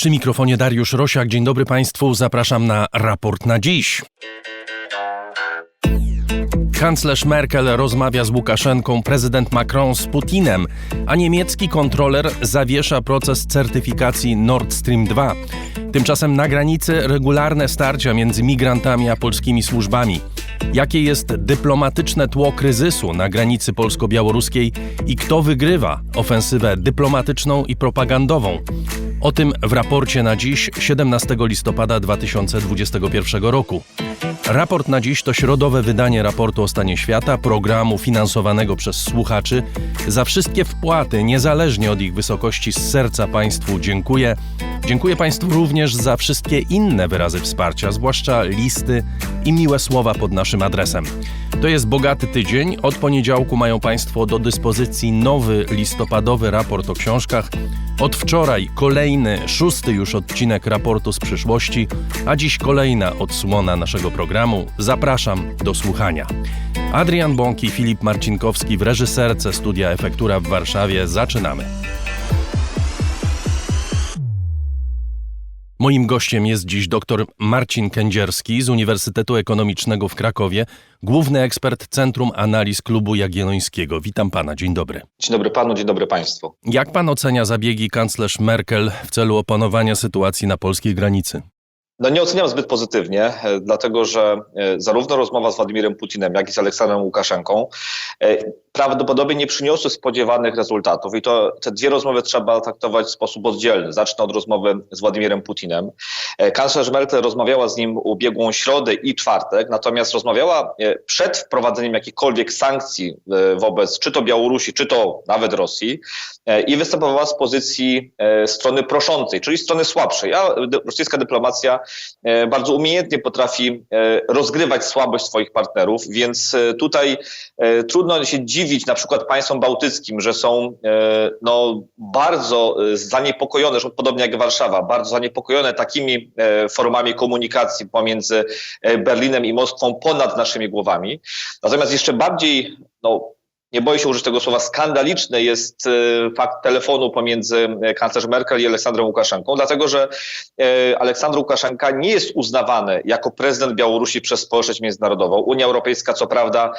Przy mikrofonie Dariusz Rosiak. Dzień dobry Państwu. Zapraszam na raport na dziś. Kanclerz Merkel rozmawia z Łukaszenką, prezydent Macron z Putinem, a niemiecki kontroler zawiesza proces certyfikacji Nord Stream 2. Tymczasem na granicy regularne starcia między migrantami a polskimi służbami. Jakie jest dyplomatyczne tło kryzysu na granicy polsko-białoruskiej i kto wygrywa ofensywę dyplomatyczną i propagandową? O tym w raporcie na dziś, 17 listopada 2021 roku. Raport na dziś to środowe wydanie raportu o stanie świata, programu finansowanego przez słuchaczy. Za wszystkie wpłaty, niezależnie od ich wysokości, z serca Państwu dziękuję. Dziękuję Państwu również za wszystkie inne wyrazy wsparcia, zwłaszcza listy i miłe słowa pod naszym adresem. To jest bogaty tydzień. Od poniedziałku mają Państwo do dyspozycji nowy listopadowy raport o książkach. Od wczoraj kolejny, szósty już odcinek raportu z przyszłości, a dziś kolejna odsłona naszego programu. Zapraszam do słuchania. Adrian Bąk i Filip Marcinkowski w reżyserce Studia Efektura w Warszawie. Zaczynamy. Moim gościem jest dziś dr Marcin Kędzierski z Uniwersytetu Ekonomicznego w Krakowie, główny ekspert Centrum Analiz Klubu Jagiellońskiego. Witam pana, dzień dobry. Dzień dobry panu, dzień dobry państwu. Jak pan ocenia zabiegi kanclerz Merkel w celu opanowania sytuacji na polskiej granicy? No nie oceniam zbyt pozytywnie, e, dlatego że e, zarówno rozmowa z Władimirem Putinem, jak i z Aleksandrem Łukaszenką e, prawdopodobnie nie przyniosły spodziewanych rezultatów. I to te dwie rozmowy trzeba traktować w sposób oddzielny. Zacznę od rozmowy z Władimirem Putinem. Kanclerz Merkel rozmawiała z nim ubiegłą środę i czwartek, natomiast rozmawiała przed wprowadzeniem jakichkolwiek sankcji wobec czy to Białorusi, czy to nawet Rosji i występowała z pozycji strony proszącej, czyli strony słabszej. A rosyjska dyplomacja E, bardzo umiejętnie potrafi e, rozgrywać słabość swoich partnerów, więc e, tutaj trudno się dziwić na przykład państwom bałtyckim, że są no, bardzo zaniepokojone, podobnie jak Warszawa, bardzo zaniepokojone takimi formami komunikacji pomiędzy Berlinem i Moskwą ponad naszymi głowami. Natomiast jeszcze bardziej no, nie boję się użyć tego słowa, skandaliczny jest e, fakt telefonu pomiędzy e, kanclerz Merkel i Aleksandrem Łukaszenką, dlatego że e, Aleksandr Łukaszenka nie jest uznawany jako prezydent Białorusi przez społeczność międzynarodową. Unia Europejska co prawda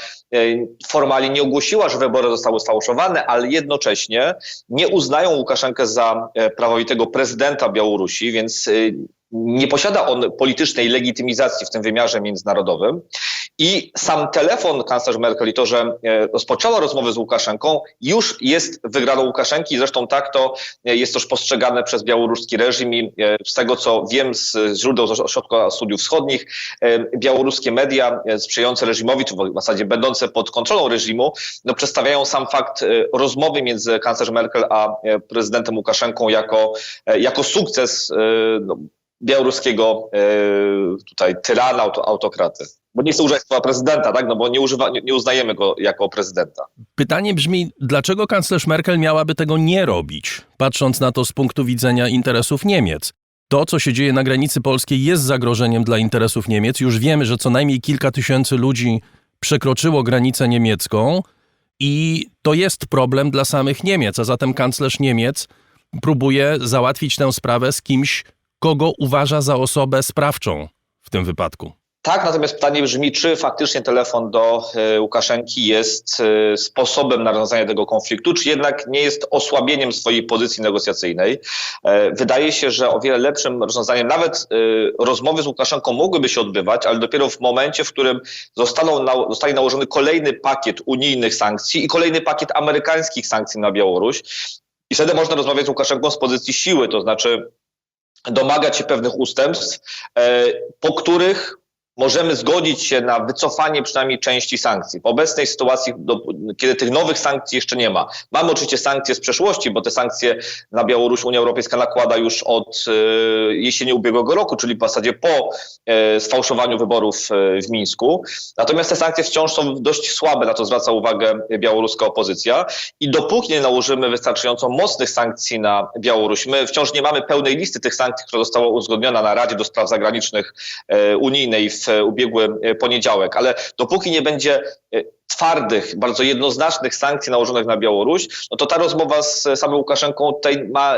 formalnie nie ogłosiła, że wybory zostały sfałszowane, ale jednocześnie nie uznają Łukaszenkę za prawowitego prezydenta Białorusi, więc nie posiada on politycznej legitymizacji w tym wymiarze międzynarodowym. I sam telefon kanclerz Merkel i to, że e, rozpoczęła rozmowy z Łukaszenką, już jest wygraną Łukaszenki. Zresztą tak to e, jest też postrzegane przez białoruski reżim i e, z tego, co wiem z źródeł z Ośrodka Studiów Wschodnich, białoruskie media sprzyjające reżimowi, czy w zasadzie będące pod kontrolą reżimu, no, przedstawiają sam fakt rozmowy między kanclerz Merkel a prezydentem Łukaszenką jako, jako sukces no, białoruskiego tutaj tyrana, autokraty. Bo nie chcę używać słowa prezydenta, tak? No bo nie, używa, nie, nie uznajemy go jako prezydenta. Pytanie brzmi, dlaczego kanclerz Merkel miałaby tego nie robić, patrząc na to z punktu widzenia interesów Niemiec? To, co się dzieje na granicy polskiej, jest zagrożeniem dla interesów Niemiec. Już wiemy, że co najmniej kilka tysięcy ludzi przekroczyło granicę niemiecką i to jest problem dla samych Niemiec. A zatem kanclerz Niemiec próbuje załatwić tę sprawę z kimś, kogo uważa za osobę sprawczą w tym wypadku. Tak, natomiast pytanie brzmi, czy faktycznie telefon do e, Łukaszenki jest e, sposobem na rozwiązanie tego konfliktu, czy jednak nie jest osłabieniem swojej pozycji negocjacyjnej. E, wydaje się, że o wiele lepszym rozwiązaniem, nawet rozmowy z Łukaszenką mogłyby się odbywać, ale dopiero w momencie, w którym zostaną, zostanie nałożony kolejny pakiet unijnych sankcji i kolejny pakiet amerykańskich sankcji na Białoruś. I wtedy można rozmawiać z Łukaszenką z pozycji siły, to znaczy domagać się pewnych ustępstw, po których możemy zgodzić się na wycofanie przynajmniej części sankcji. W obecnej sytuacji, do, kiedy tych nowych sankcji jeszcze nie ma, mamy oczywiście sankcje z przeszłości, bo te sankcje na Białoruś Unia Europejska nakłada już od e, jesieni ubiegłego roku, czyli w zasadzie po e, sfałszowaniu wyborów e, w Mińsku. Natomiast te sankcje wciąż są dość słabe, na to zwraca uwagę białoruska opozycja. I dopóki nie nałożymy wystarczająco mocnych sankcji na Białoruś, my wciąż nie mamy pełnej listy tych sankcji, która została uzgodniona na Radzie do Spraw Zagranicznych e, Unijnej w ubiegły e, poniedziałek, ale dopóki nie będzie e, twardych, bardzo jednoznacznych sankcji nałożonych na Białoruś, no to ta rozmowa z samym Łukaszenką tutaj ma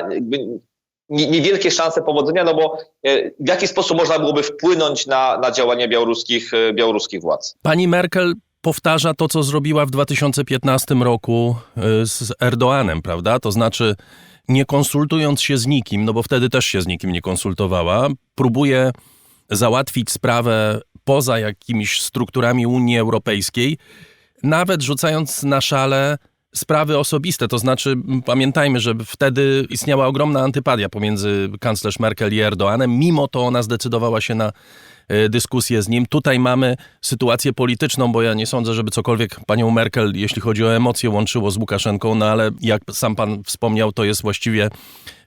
nie- niewielkie szanse powodzenia, no bo e, w jaki sposób można byłoby wpłynąć na, na działania białoruskich, e, białoruskich władz? Pani Merkel powtarza to, co zrobiła w 2015 roku z Erdoanem, prawda? To znaczy, nie konsultując się z nikim, no bo wtedy też się z nikim nie konsultowała, próbuje załatwić sprawę poza jakimiś strukturami Unii Europejskiej, nawet rzucając na szale sprawy osobiste. To znaczy, pamiętajmy, że wtedy istniała ogromna antypatia pomiędzy kanclerz Merkel i Erdoanem. Mimo to ona zdecydowała się na e, dyskusję z nim. Tutaj mamy sytuację polityczną, bo ja nie sądzę, żeby cokolwiek panią Merkel, jeśli chodzi o emocje, łączyło z Łukaszenką, no ale jak sam pan wspomniał, to jest właściwie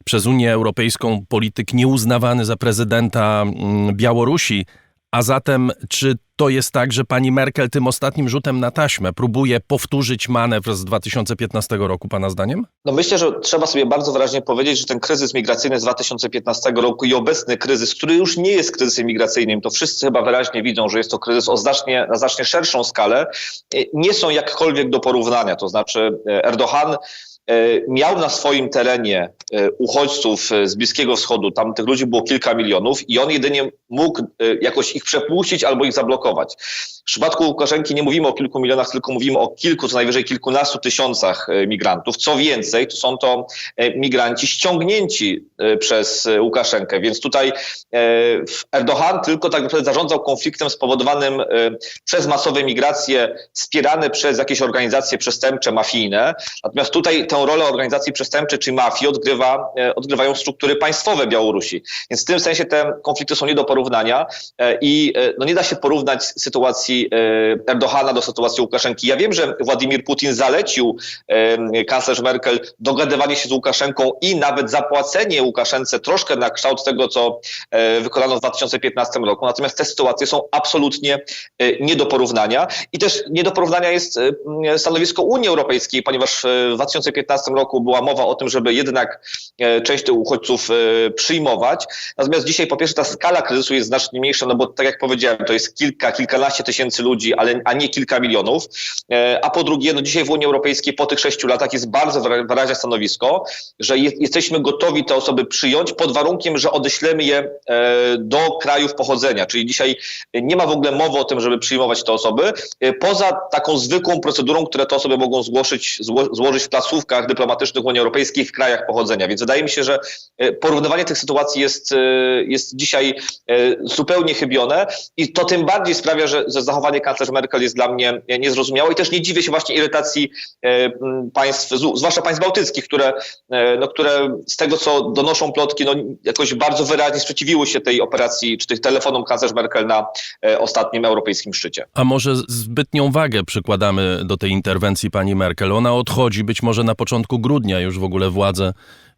przez Unię Europejską polityk nieuznawany za prezydenta mm, Białorusi. A zatem, czy to jest tak, że pani Merkel tym ostatnim rzutem na taśmę próbuje powtórzyć manewr z 2015 roku, pana zdaniem? No myślę, że trzeba sobie bardzo wyraźnie powiedzieć, że ten kryzys migracyjny z 2015 roku i obecny kryzys, który już nie jest kryzysem migracyjnym, to wszyscy chyba wyraźnie widzą, że jest to kryzys o znacznie, na znacznie szerszą skalę, e, nie są jakkolwiek do porównania. To znaczy e, Erdogan miał na swoim terenie e, uchodźców e, z Bliskiego Wschodu, tam tych ludzi było kilka milionów i on jedynie mógł e, jakoś ich przepuścić albo ich zablokować. W przypadku Łukaszenki nie mówimy o kilku milionach, tylko mówimy o kilku, co najwyżej kilkunastu tysiącach e, migrantów. Co więcej, to są to e, migranci ściągnięci e, przez e, Łukaszenkę, więc tutaj e, Erdogan tylko tak naprawdę zarządzał konfliktem spowodowanym e, przez masowe migracje wspierane przez jakieś organizacje przestępcze, mafijne. Natomiast tutaj tę rolę organizacji przestępczych czy mafii odgrywa, e, odgrywają struktury państwowe Białorusi. Więc w tym sensie te konflikty są nie do porównania e, i e, no nie da się porównać sytuacji e, Erdogana do sytuacji Łukaszenki. Ja wiem, że Władimir Putin zalecił kanclerz Merkel dogadywanie się z Łukaszenką i nawet zapłacenie Łukaszence troszkę na kształt tego, co wykonano w 2015 roku. Natomiast te sytuacje są absolutnie nie do porównania. I też nie do porównania jest stanowisko Unii Europejskiej, ponieważ w 2015 roku była mowa o tym, żeby jednak e, część tych uchodźców e, przyjmować. Natomiast dzisiaj po pierwsze ta skala kryzysu jest znacznie mniejsza, no bo tak jak powiedziałem, to jest kilka, kilkanaście tysięcy ludzi, ale, a nie kilka milionów. E, A po drugie, no dzisiaj w Unii Europejskiej po tych sześciu latach jest bardzo wyra- wyraźne stanowisko, że je, jesteśmy gotowi te osoby przyjąć pod warunkiem, że odeślemy je do krajów pochodzenia. Czyli dzisiaj nie ma w ogóle mowy o tym, żeby przyjmować te osoby, poza taką zwykłą procedurą, które te osoby mogą zgłosić, zło, złożyć w placówkach dyplomatycznych Unii Europejskiej w krajach pochodzenia. Więc wydaje mi się, że e, porównywanie tych sytuacji jest, e, jest dzisiaj e, zupełnie chybione i to tym bardziej sprawia, że, że zachowanie kanclerz Merkel jest dla mnie niezrozumiałe i też nie dziwię się właśnie irytacji państw, zwłaszcza państw bałtyckich, które, no, które z tego, co donoszą plotki, no, jakoś bardzo wyraźnie sprzeciwiły się tej operacji, czy tych telefonom kanclerz Merkel na ostatnim europejskim szczycie. A może zbytnią wagę przykładamy do tej interwencji pani Merkel? Ona odchodzi, być może na początku grudnia już w ogóle władzę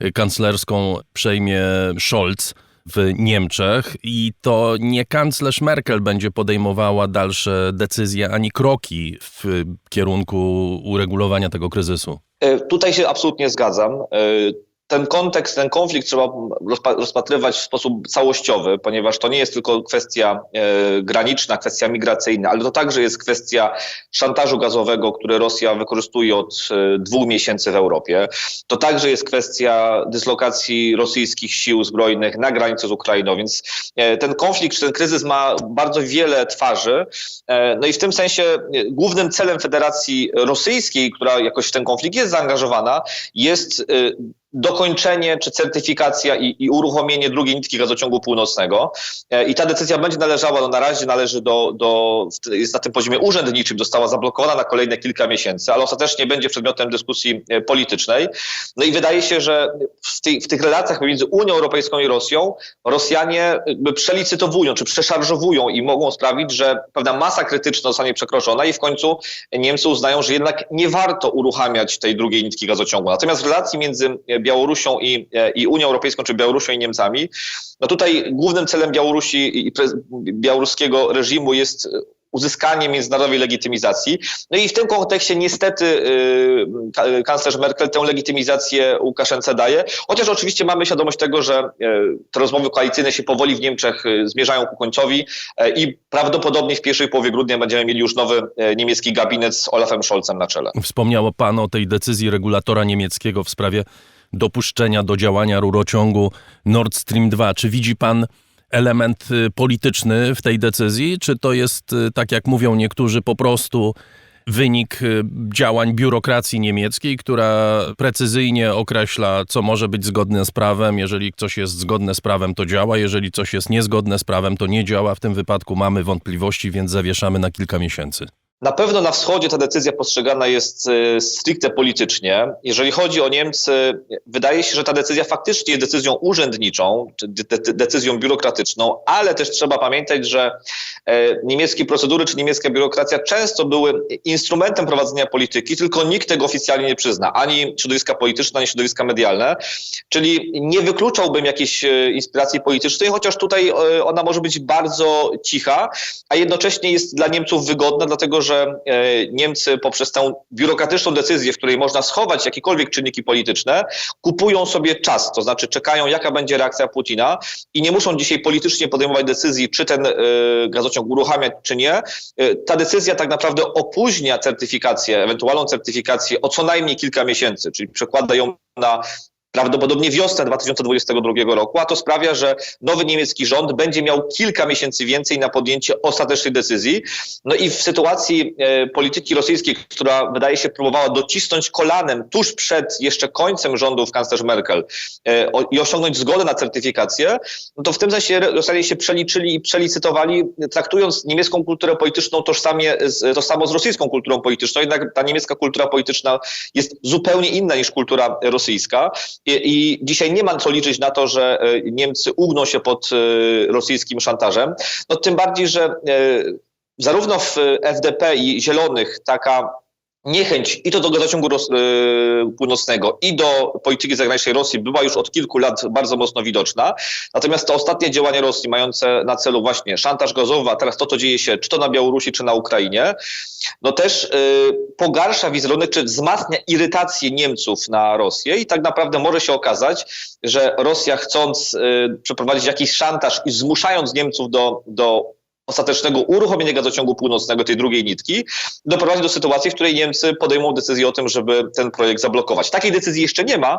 y, kanclerską przejmie Scholz w Niemczech i to nie kanclerz Merkel będzie podejmowała dalsze decyzje ani kroki w kierunku uregulowania tego kryzysu. E, Tutaj się absolutnie zgadzam. Ten kontekst, ten konflikt trzeba rozpa- rozpatrywać w sposób całościowy, ponieważ to nie jest tylko kwestia e, graniczna, kwestia migracyjna, ale to także jest kwestia szantażu gazowego, który Rosja wykorzystuje od e, dwóch miesięcy w Europie. To także jest kwestia dyslokacji rosyjskich sił zbrojnych na granicy z Ukrainą, więc e, ten konflikt, czy ten kryzys ma bardzo wiele twarzy. No i w tym sensie głównym celem Federacji Rosyjskiej, która jakoś w ten konflikt jest zaangażowana, jest dokończenie czy certyfikacja i, i uruchomienie drugiej nitki gazociągu północnego. E, I ta decyzja będzie należała, no na razie należy do, do, jest na tym poziomie urzędniczym, została zablokowana na kolejne kilka miesięcy, ale ostatecznie będzie przedmiotem dyskusji e, politycznej. No i wydaje się, że w, tej, w tych relacjach pomiędzy Unią Europejską i Rosją Rosjanie jakby przelicytowują czy przeszarżowują i mogą sprawić, że pewna masa krytyczna zostanie przekroczona i w końcu Niemcy uznają, że jednak nie warto uruchamiać tej drugiej nitki gazociągu. Natomiast w relacji między Białorusią i, i Unią Europejską, czy Białorusią i Niemcami, no tutaj głównym celem Białorusi i białoruskiego reżimu jest uzyskanie międzynarodowej legitymizacji. No i w tym kontekście niestety ka- kanclerz Merkel tę legitymizację Łukaszence daje, chociaż oczywiście mamy świadomość tego, że yy, te rozmowy koalicyjne się powoli w Niemczech yy, zmierzają ku końcowi yy, i prawdopodobnie w pierwszej połowie grudnia będziemy mieli już nowy niemiecki gabinet z Olafem Scholzem na czele. Wspomniał pan o tej decyzji regulatora niemieckiego w sprawie dopuszczenia do działania rurociągu Nord Stream 2. Czy widzi pan element y, polityczny w tej decyzji, czy to jest, y, tak jak mówią niektórzy, po prostu wynik y, działań biurokracji niemieckiej, która precyzyjnie określa, co może być zgodne z prawem. Jeżeli coś jest zgodne z prawem, to działa. Jeżeli coś jest niezgodne z prawem, to nie działa. W tym wypadku mamy wątpliwości, więc zawieszamy na kilka miesięcy. Na pewno na wschodzie ta decyzja postrzegana jest e, stricte politycznie. Jeżeli chodzi o Niemcy, wydaje się, że ta decyzja faktycznie jest decyzją urzędniczą, czy de de decyzją biurokratyczną, ale też trzeba pamiętać, że e, niemieckie procedury czy niemiecka biurokracja często były instrumentem prowadzenia polityki, tylko nikt tego oficjalnie nie przyzna, ani środowiska polityczne, ani środowiska medialne. Czyli nie wykluczałbym jakiejś e, inspiracji politycznej, chociaż tutaj ona może być bardzo cicha, a jednocześnie jest dla Niemców wygodna, dlatego że że Niemcy poprzez tę biurokratyczną decyzję, w której można schować jakiekolwiek czynniki polityczne, kupują sobie czas, to znaczy czekają, jaka będzie reakcja Putina i nie muszą dzisiaj politycznie podejmować decyzji, czy ten gazociąg uruchamiać, czy nie. Ta decyzja tak naprawdę opóźnia certyfikację, ewentualną certyfikację o co najmniej kilka miesięcy, czyli przekłada ją na prawdopodobnie wiosnę 2022 roku, a to sprawia, że nowy niemiecki rząd będzie miał kilka miesięcy więcej na podjęcie ostatecznej decyzji. No i w sytuacji e, polityki rosyjskiej, która wydaje się próbowała docisnąć kolanem tuż przed jeszcze końcem rządów kanclerz Merkel e, i osiągnąć zgodę na certyfikację, no to w tym sensie Rosjanie się przeliczyli i przelicytowali, traktując niemiecką kulturę polityczną tożsamie, to samo z rosyjską kulturą polityczną, jednak ta niemiecka kultura polityczna jest zupełnie inna niż kultura rosyjska. I, I, dzisiaj nie ma co liczyć na to, że e, Niemcy ugną się pod e, rosyjskim szantażem. No tym bardziej, że e, zarówno w FDP i Zielonych taka niechęć i to do gazociągu Ros- yy, północnego, i do polityki zagranicznej Rosji była już od kilku lat bardzo mocno widoczna. Natomiast to ostatnie działanie Rosji, mające na celu właśnie szantaż gazowy, a teraz to, co dzieje się czy to na Białorusi, czy na Ukrainie, no też yy, pogarsza wizerunek, czy wzmacnia irytację Niemców na Rosję i tak naprawdę może się okazać, że Rosja chcąc yy, przeprowadzić jakiś szantaż i zmuszając Niemców do, do ostatecznego uruchomienia gazociągu północnego, tej drugiej nitki, doprowadzi do sytuacji, w której Niemcy podejmą decyzję o tym, żeby ten projekt zablokować. Takiej decyzji jeszcze nie ma,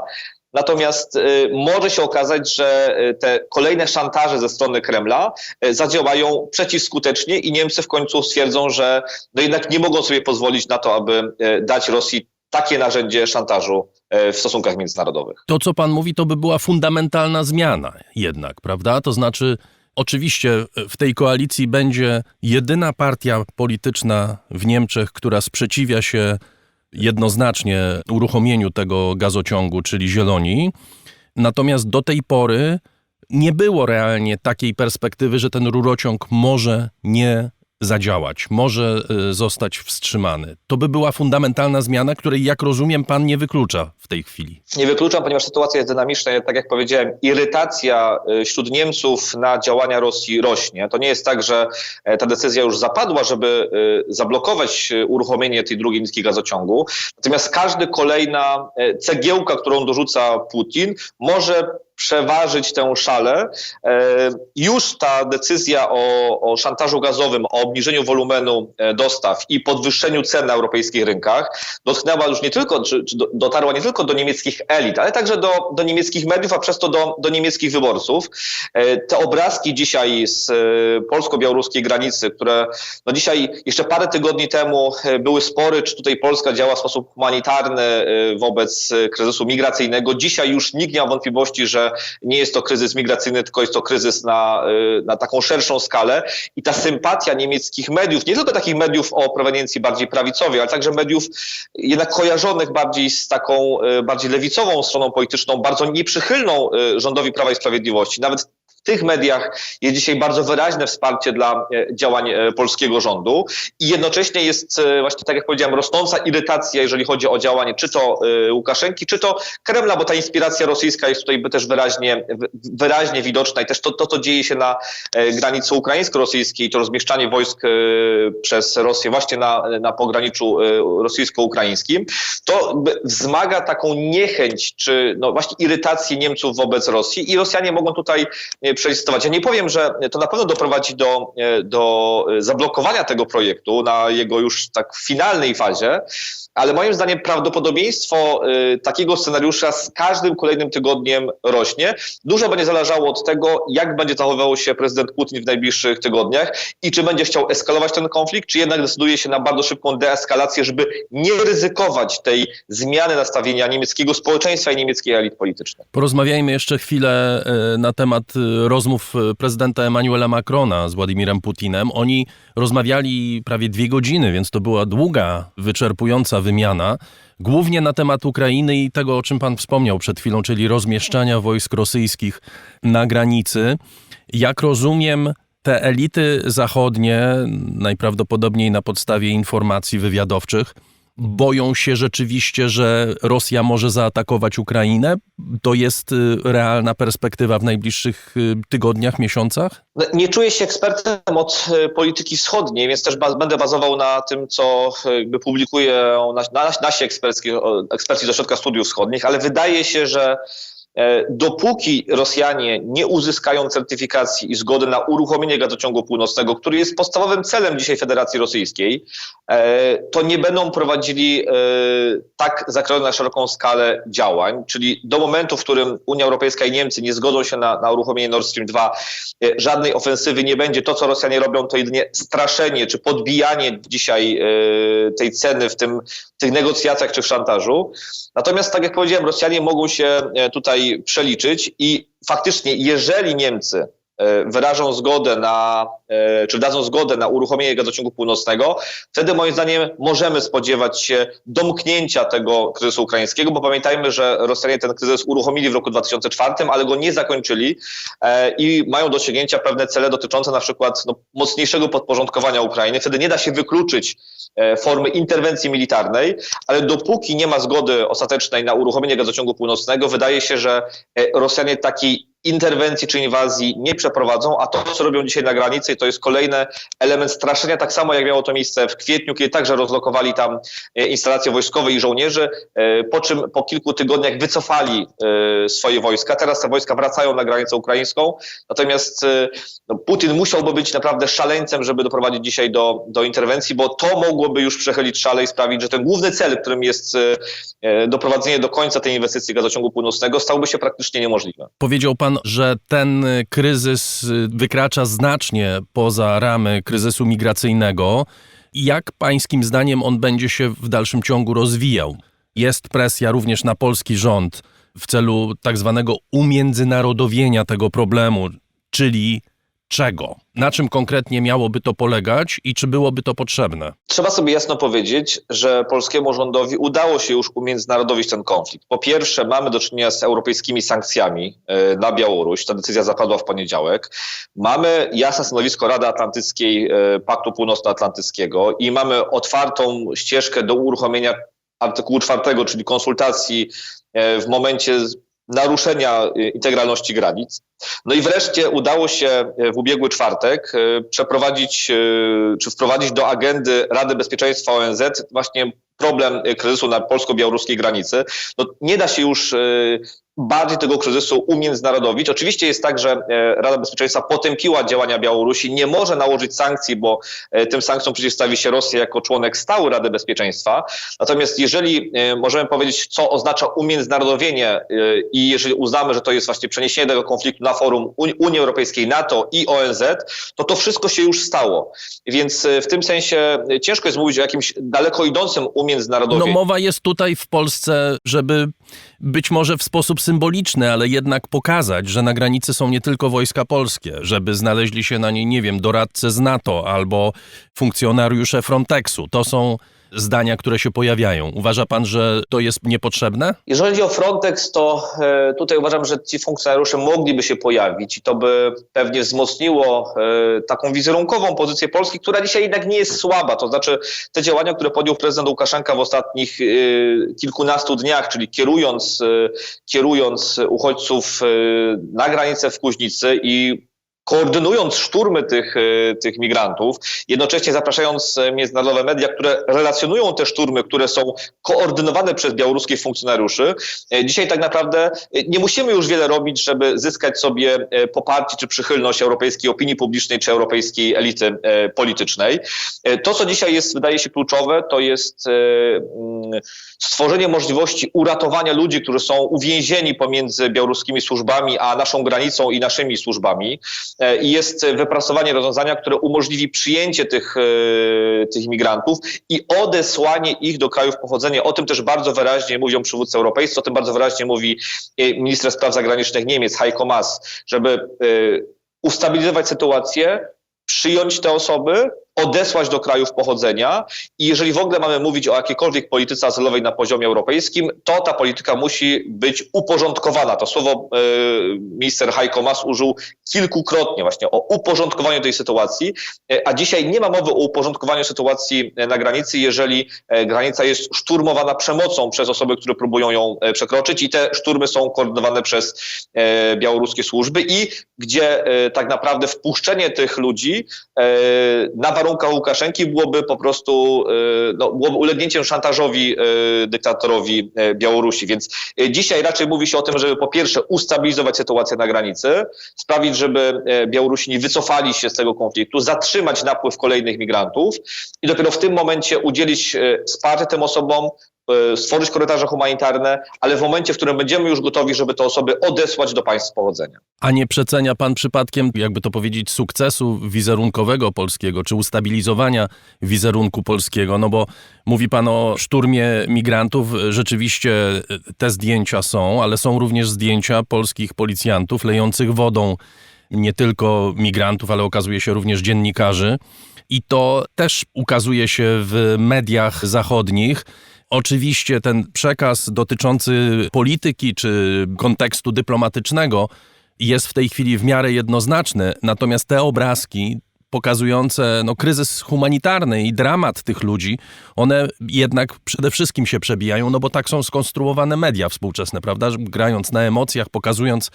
natomiast y, może się okazać, że y, te kolejne szantaże ze strony Kremla y, zadziałają przeciwskutecznie i Niemcy w końcu stwierdzą, że no jednak nie mogą sobie pozwolić na to, aby dać Rosji takie narzędzie szantażu w stosunkach międzynarodowych. To, co pan mówi, to by była fundamentalna zmiana jednak, prawda? To znaczy, oczywiście w tej koalicji będzie jedyna partia polityczna w Niemczech, która sprzeciwia się jednoznacznie uruchomieniu tego gazociągu, czyli Zieloni. Natomiast do tej pory nie było realnie takiej perspektywy, że ten rurociąg może nie zadziałać, może y, zostać wstrzymany. To by była fundamentalna zmiana, której, jak rozumiem, pan nie wyklucza w tej chwili. Nie wykluczam, ponieważ sytuacja jest dynamiczna. Tak jak powiedziałem, irytacja y, wśród Niemców na działania Rosji rośnie. To nie jest tak, że e, ta decyzja już zapadła, żeby y, zablokować uruchomienie tej drugiej nitki gazociągu. Natomiast każdy kolejna e, cegiełka, którą dorzuca Putin, może przeważyć tę szalę. Już ta decyzja o, o, szantażu gazowym, o obniżeniu wolumenu e, dostaw i podwyższeniu cen na europejskich rynkach dotknęła już nie tylko, czy, czy dotarła nie tylko do niemieckich elit, ale także do, do niemieckich mediów, a przez to do, do niemieckich wyborców. E, te obrazki dzisiaj z e, polsko-białoruskiej granicy, które no dzisiaj jeszcze parę tygodni temu były spory, czy tutaj Polska działa w sposób humanitarny wobec kryzysu migracyjnego. Dzisiaj już nikt nie ma wątpliwości, że nie jest to kryzys migracyjny, tylko jest to kryzys na, na taką szerszą skalę i ta sympatia niemieckich mediów, nie tylko takich mediów o proweniencji bardziej prawicowej, ale także mediów jednak kojarzonych bardziej z taką bardziej lewicową stroną polityczną, bardzo nieprzychylną rządowi Prawa i Sprawiedliwości. Nawet tych mediach jest dzisiaj bardzo wyraźne wsparcie dla działań polskiego rządu. I jednocześnie jest właśnie, tak jak powiedziałem, rosnąca irytacja, jeżeli chodzi o działanie czy to Łukaszenki, czy to Kremla, bo ta inspiracja rosyjska jest tutaj też wyraźnie, wyraźnie widoczna i też to, to co dzieje się na granicy ukraińsko-rosyjskiej, to rozmieszczanie wojsk przez Rosję właśnie na, na pograniczu rosyjsko-ukraińskim, to wzmaga taką niechęć, czy no właśnie irytację Niemców wobec Rosji i Rosjanie mogą tutaj przelicytować. Ja nie powiem, że to na pewno doprowadzi do, e, do zablokowania tego projektu na jego już tak finalnej fazie, ale moim zdaniem prawdopodobieństwo y, takiego scenariusza z każdym kolejnym tygodniem rośnie. Dużo będzie zależało od tego, jak będzie zachowywał się prezydent Putin w najbliższych tygodniach i czy będzie chciał eskalować ten konflikt, czy jednak decyduje się na bardzo szybką deeskalację, żeby nie ryzykować tej zmiany nastawienia niemieckiego społeczeństwa i niemieckiej elit politycznej. Porozmawiajmy jeszcze chwilę e, na temat e, rozmów prezydenta Emmanuela Macrona z Władimirem Putinem. Oni rozmawiali prawie dwie godziny, więc to była długa, wyczerpująca wymiana. Głównie na temat Ukrainy i tego, o czym pan wspomniał przed chwilą, czyli rozmieszczania wojsk rosyjskich na granicy. Jak rozumiem, te elity zachodnie, najprawdopodobniej na podstawie informacji wywiadowczych, boją się rzeczywiście, że Rosja może zaatakować Ukrainę? To jest y, realna perspektywa w najbliższych y, tygodniach, miesiącach? Nie czuję się ekspertem od e, polityki wschodniej, więc też będę bazował na tym, co jakby publikują nas, nas, nasi ekspercki, o, eksperci z Ośrodka Studiów Wschodnich, ale wydaje się, że dopóki Rosjanie nie uzyskają certyfikacji i zgody na uruchomienie gazociągu północnego, który jest podstawowym celem dzisiaj Federacji Rosyjskiej, e, to nie będą prowadzili e, tak zakrojonych na szeroką skalę działań, czyli do momentu, w którym Unia Europejska i Niemcy nie zgodzą się na, na uruchomienie Nord Stream 2, e, żadnej ofensywy nie będzie. To, co Rosjanie robią, to jedynie straszenie czy podbijanie dzisiaj e, tej ceny w, tym, w tych negocjacjach czy w szantażu. Natomiast, tak jak powiedziałem, Rosjanie mogą się e, tutaj przeliczyć i faktycznie, jeżeli Niemcy wyrażą zgodę na, e, czy dadzą zgodę na uruchomienie gazociągu północnego, wtedy moim zdaniem możemy spodziewać się domknięcia tego kryzysu ukraińskiego, bo pamiętajmy, że Rosjanie ten kryzys uruchomili w roku 2004, ale go nie zakończyli e, i mają do osiągnięcia pewne cele dotyczące na przykład no, mocniejszego podporządkowania Ukrainy. Wtedy nie da się wykluczyć e, formy interwencji militarnej, ale dopóki nie ma zgody ostatecznej na uruchomienie gazociągu północnego, wydaje się, że e, Rosjanie takiej interwencji czy inwazji nie przeprowadzą, a to, co robią dzisiaj na granicy, to jest kolejny element straszenia, tak samo jak miało to miejsce w kwietniu, kiedy także rozlokowali tam e, instalacje wojskowe i żołnierzy, e, po czym po kilku tygodniach wycofali e, swoje wojska. Teraz te wojska wracają na granicę ukraińską, natomiast no, Putin musiałby być naprawdę szaleńcem, żeby doprowadzić dzisiaj do, do interwencji, bo to mogłoby już przechylić szale i sprawić, że ten główny cel, którym jest doprowadzenie do końca tej inwestycji gazociągu północnego, stałby się praktycznie niemożliwy. Powiedział pan, że ten y, kryzys y, wykracza znacznie poza ramy kryzysu migracyjnego. Jak pańskim zdaniem on będzie się w dalszym ciągu rozwijał? Jest presja również na polski rząd w celu tak zwanego umiędzynarodowienia tego problemu, czyli czego? Na czym konkretnie miałoby to polegać i czy byłoby to potrzebne? Trzeba sobie jasno powiedzieć, że polskiemu rządowi udało się już umiędzynarodowić ten konflikt. Po pierwsze, mamy do czynienia z europejskimi sankcjami e, na Białoruś. Ta decyzja zapadła w poniedziałek. Mamy jasne stanowisko Rady Atlantyckiej e, Paktu Północnoatlantyckiego i mamy otwartą ścieżkę do uruchomienia artykułu czwartego, czyli konsultacji e, w momencie naruszenia e, integralności granic. No i wreszcie udało się e, w ubiegły czwartek e, przeprowadzić, czy wprowadzić do agendy Rady Bezpieczeństwa ONZ właśnie problem kryzysu na polsko-białoruskiej granicy. No, nie da się już bardziej tego kryzysu umiędzynarodowić. Oczywiście jest tak, że e, Rada Bezpieczeństwa potępiła działania Białorusi, nie może nałożyć sankcji, bo e, tym sankcjom przeciwstawi się Rosja jako członek stały Rady Bezpieczeństwa. Natomiast jeżeli e, możemy powiedzieć, co oznacza umiędzynarodowienie i jeżeli uznamy, że to jest właśnie przeniesienie tego konfliktu na forum Uni- Unii Europejskiej, NATO i ONZ, to to wszystko się już stało. Więc w tym sensie ciężko jest mówić o jakimś daleko idącym No umiędzynarodowieniu. mowa jest tutaj w Polsce, żeby być może w sposób symboliczny, ale jednak pokazać, że na granicy są nie tylko wojska polskie, żeby znaleźli się na niej, nie wiem, doradcy z NATO albo funkcjonariusze Frontexu. To są zdania, które się pojawiają. Uważa pan, że to jest niepotrzebne? Jeżeli chodzi o Frontex, to e, tutaj uważam, że ci funkcjonariusze mogliby się pojawić i to by pewnie wzmocniło e, taką wizerunkową pozycję Polski, która dzisiaj jednak nie jest słaba. To znaczy te działania, które podjął prezydent Łukaszenka w ostatnich e, kilkunastu dniach, czyli kierując, kierując uchodźców na granicę w Kuźnicy i koordynując szturmy tych, e, tych migrantów, jednocześnie zapraszając e, międzynarodowe media, które relacjonują te szturmy, które są koordynowane przez białoruskich funkcjonariuszy. E, Dzisiaj tak naprawdę nie musimy już wiele robić, żeby zyskać sobie poparcie czy przychylność europejskiej opinii publicznej czy europejskiej elity politycznej. To, co dzisiaj jest, wydaje się kluczowe, to jest mm, stworzenie możliwości uratowania ludzi, którzy są uwięzieni pomiędzy białoruskimi służbami, a naszą granicą i naszymi służbami. E, I jest wypracowanie rozwiązania, które umożliwi przyjęcie tych, e, tych migrantów i odesłanie ich do krajów pochodzenia. O tym też bardzo wyraźnie mówią przywódcy europejscy, o tym bardzo wyraźnie mówi e, minister spraw zagranicznych Niemiec, Heiko Maas, żeby ustabilizować sytuację, przyjąć te osoby, odesłać do krajów pochodzenia i jeżeli w ogóle mamy mówić o jakiejkolwiek polityce azylowej na poziomie europejskim, to ta polityka musi być uporządkowana. To słowo e, minister Heiko Maas użył kilkukrotnie właśnie o uporządkowaniu tej sytuacji, e, a dzisiaj nie ma mowy o uporządkowaniu sytuacji e, na granicy, jeżeli granica jest szturmowana przemocą przez osoby, które próbują ją przekroczyć i te szturmy są koordynowane przez białoruskie służby i gdzie tak naprawdę wpuszczenie tych ludzi na warunkach Łukaszenki byłoby po prostu e, no, byłoby ulegnięciem szantażowi e, dyktatorowi e, Białorusi. Więc dzisiaj raczej mówi się o tym, żeby po pierwsze ustabilizować sytuację na granicy, sprawić, żeby Białorusini wycofali się z tego konfliktu, zatrzymać napływ kolejnych migrantów i dopiero w tym momencie udzielić wsparcia tym osobom, stworzyć korytarze humanitarne, ale w momencie, w którym będziemy już gotowi, żeby te osoby odesłać do państw pochodzenia. A nie przecenia pan przypadkiem, jakby to powiedzieć, sukcesu wizerunkowego polskiego, czy ustabilizowania wizerunku polskiego? No bo mówi pan o szturmie migrantów. Rzeczywiście te zdjęcia są, ale są również zdjęcia polskich policjantów lejących wodą nie tylko migrantów, ale okazuje się również dziennikarzy. I to też ukazuje się w mediach zachodnich. Oczywiście ten przekaz dotyczący polityki czy kontekstu dyplomatycznego jest w tej chwili w miarę jednoznaczny, natomiast te obrazki pokazujące no, kryzys humanitarny i dramat tych ludzi, one jednak przede wszystkim się przebijają, no bo tak są skonstruowane media współczesne, prawda? Grając na emocjach, pokazując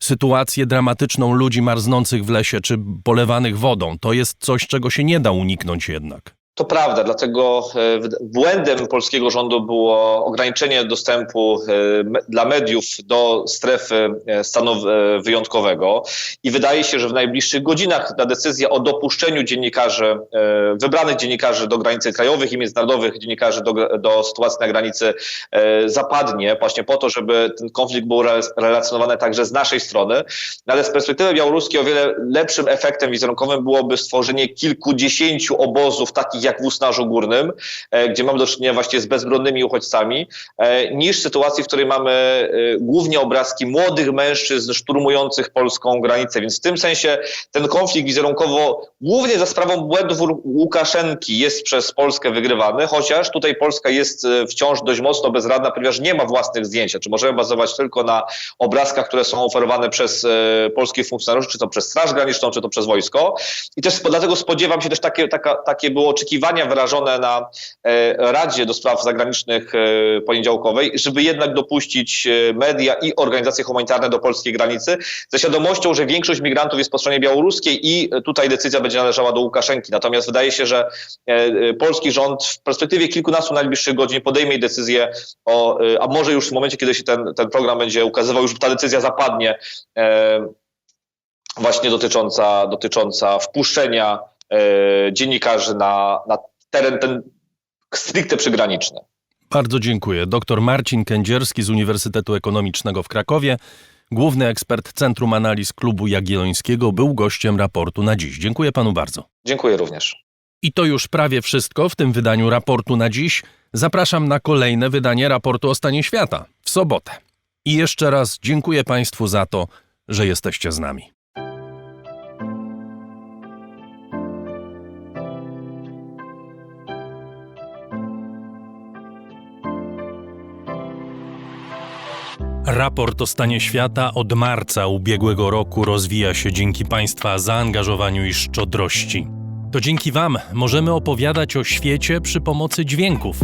sytuację dramatyczną ludzi marznących w lesie czy polewanych wodą. To jest coś, czego się nie da uniknąć jednak. To prawda, dlatego e, błędem polskiego rządu było ograniczenie dostępu e, dla mediów do strefy e, stanu wyjątkowego i wydaje się, że w najbliższych godzinach na decyzję o dopuszczeniu dziennikarzy, wybranych dziennikarzy do granicy krajowych i międzynarodowych dziennikarzy do, do sytuacji na granicy zapadnie właśnie po to, żeby ten konflikt był re- relacjonowany także z naszej strony. No ale z perspektywy białoruskiej o wiele lepszym efektem wizerunkowym byłoby stworzenie kilkudziesięciu obozów takich jak w Usnarzu Górnym, e, gdzie mamy do czynienia właśnie z bezbronnymi uchodźcami, e, niż sytuacji, w której mamy e, głównie obrazki młodych mężczyzn szturmujących polską granicę. Więc w tym sensie ten konflikt wizerunkowo głównie za sprawą błędów Łu- Łukaszenki jest przez Polskę wygrywany, chociaż tutaj Polska jest wciąż dość mocno bezradna, ponieważ nie ma własnych zdjęć. Czy możemy bazować tylko na obrazkach, które są oferowane przez polskich funkcjonariuszy, czy to przez Straż Graniczną, czy to przez wojsko. I też dlatego spodziewam się też takie, taka, takie było oczekiwania wyrażone na e, Radzie do Spraw Zagranicznych e, poniedziałkowej, żeby jednak dopuścić e, media i organizacje humanitarne do polskiej granicy, ze świadomością, że większość migrantów jest po stronie białoruskiej i tutaj decyzja będzie należała do Łukaszenki. Natomiast wydaje się, że polski rząd w perspektywie kilkunastu najbliższych godzin podejmie decyzję o, a może już w momencie, kiedy się ten, ten program będzie ukazywał, już ta decyzja zapadnie, właśnie dotycząca, dotycząca wpuszczenia dziennikarzy na, na teren ten stricte przygraniczny. Bardzo dziękuję. Dr Marcin Kędzierski z Uniwersytetu Ekonomicznego w Krakowie, główny ekspert Centrum Analiz Klubu Jagiellońskiego, był gościem raportu na dziś. Dziękuję panu bardzo. Dziękuję również. I to już prawie wszystko w tym wydaniu raportu na dziś. Zapraszam na kolejne wydanie raportu o stanie świata w sobotę. I jeszcze raz dziękuję Państwu za to, że jesteście z nami. Raport o stanie świata od marca ubiegłego roku rozwija się dzięki Państwa zaangażowaniu i szczodrości. To dzięki Wam możemy opowiadać o świecie przy pomocy dźwięków.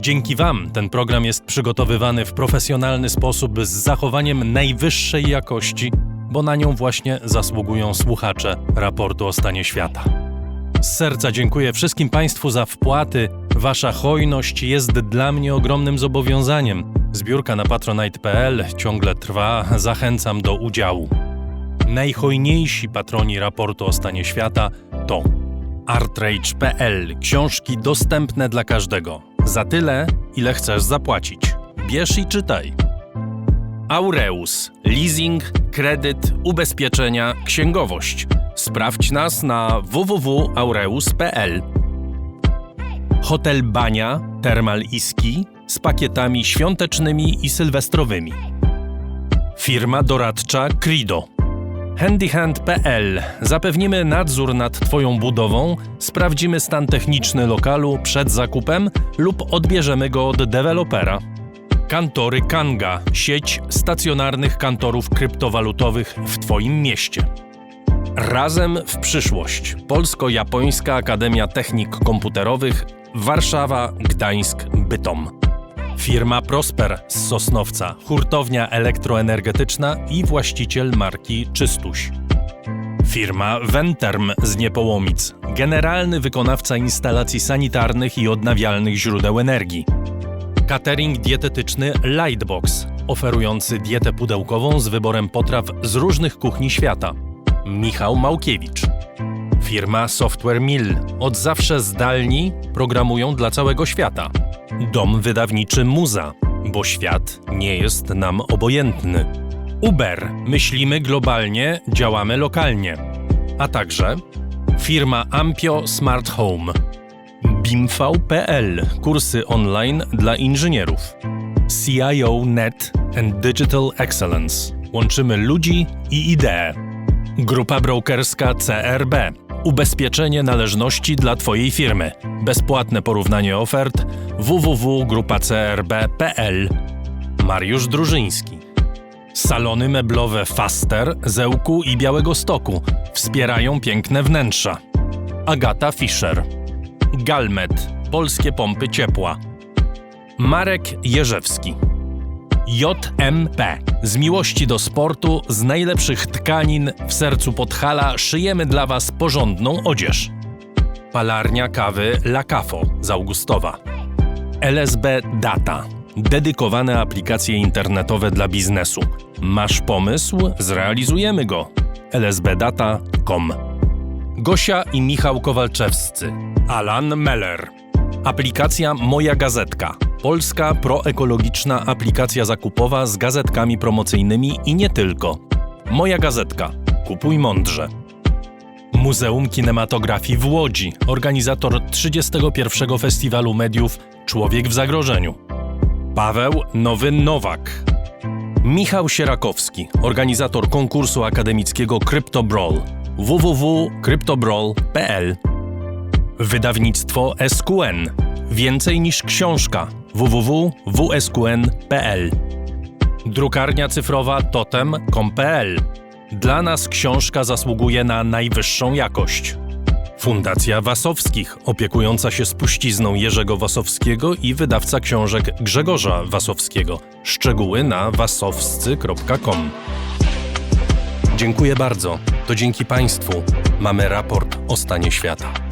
Dzięki Wam ten program jest przygotowywany w profesjonalny sposób z zachowaniem najwyższej jakości bo na nią właśnie zasługują słuchacze raportu o stanie świata. Z serca dziękuję wszystkim Państwu za wpłaty. Wasza hojność jest dla mnie ogromnym zobowiązaniem. Zbiórka na patronite.pl ciągle trwa, zachęcam do udziału. Najhojniejsi patroni raportu o stanie świata to artrage.pl książki dostępne dla każdego. Za tyle, ile chcesz zapłacić. Bierz i czytaj. Aureus. Leasing, kredyt, ubezpieczenia, księgowość. Sprawdź nas na www.aureus.pl. Hotel Bania, Termal i Ski z pakietami świątecznymi i sylwestrowymi. Firma doradcza Crido. Handyhand.pl. Zapewnimy nadzór nad Twoją budową, sprawdzimy stan techniczny lokalu przed zakupem lub odbierzemy go od dewelopera. Kantory Kanga sieć stacjonarnych kantorów kryptowalutowych w Twoim mieście. Razem w przyszłość. Polsko-Japońska Akademia Technik Komputerowych Warszawa, Gdańsk, Bytom. Firma Prosper z Sosnowca, hurtownia elektroenergetyczna i właściciel marki Czystuś. Firma Venterm z Niepołomic, generalny wykonawca instalacji sanitarnych i odnawialnych źródeł energii. Catering dietetyczny Lightbox, oferujący dietę pudełkową z wyborem potraw z różnych kuchni świata. Michał Małkiewicz. Firma Software Mill. Od zawsze zdalni programują dla całego świata. Dom wydawniczy Muza, bo świat nie jest nam obojętny. Uber. Myślimy globalnie, działamy lokalnie. A także firma Ampio Smart Home. BIMV.pl. Kursy online dla inżynierów. CIO Net and Digital Excellence. Łączymy ludzi i idee. Grupa brokerska CRB. Ubezpieczenie należności dla Twojej firmy. Bezpłatne porównanie ofert www.grupacrb.pl. Mariusz Drużyński. Salony meblowe Faster, Zełku i Białego Stoku wspierają piękne wnętrza. Agata Fischer. Galmet. Polskie pompy ciepła. Marek Jerzewski. JMP. Z miłości do sportu, z najlepszych tkanin w sercu Podhala szyjemy dla Was porządną odzież. Palarnia kawy La Cafo z Augustowa. LSB Data. Dedykowane aplikacje internetowe dla biznesu. Masz pomysł? Zrealizujemy go. lsbdata.com Gosia i Michał Kowalczewscy. Alan Meller. Aplikacja Moja Gazetka. Polska proekologiczna aplikacja zakupowa z gazetkami promocyjnymi i nie tylko. Moja Gazetka. Kupuj mądrze. Muzeum Kinematografii w Łodzi, organizator 31. Festiwalu Mediów Człowiek w Zagrożeniu. Paweł Nowy Nowak. Michał Sierakowski, organizator konkursu akademickiego CryptoBrawl www.cryptobrawl.pl Wydawnictwo SQN. Więcej niż książka www.wsqn.pl Drukarnia cyfrowa totem.com.pl Dla nas książka zasługuje na najwyższą jakość. Fundacja Wasowskich, opiekująca się spuścizną Jerzego Wasowskiego i wydawca książek Grzegorza Wasowskiego. Szczegóły na wasowscy.com. Dziękuję bardzo. To dzięki Państwu mamy raport o stanie świata.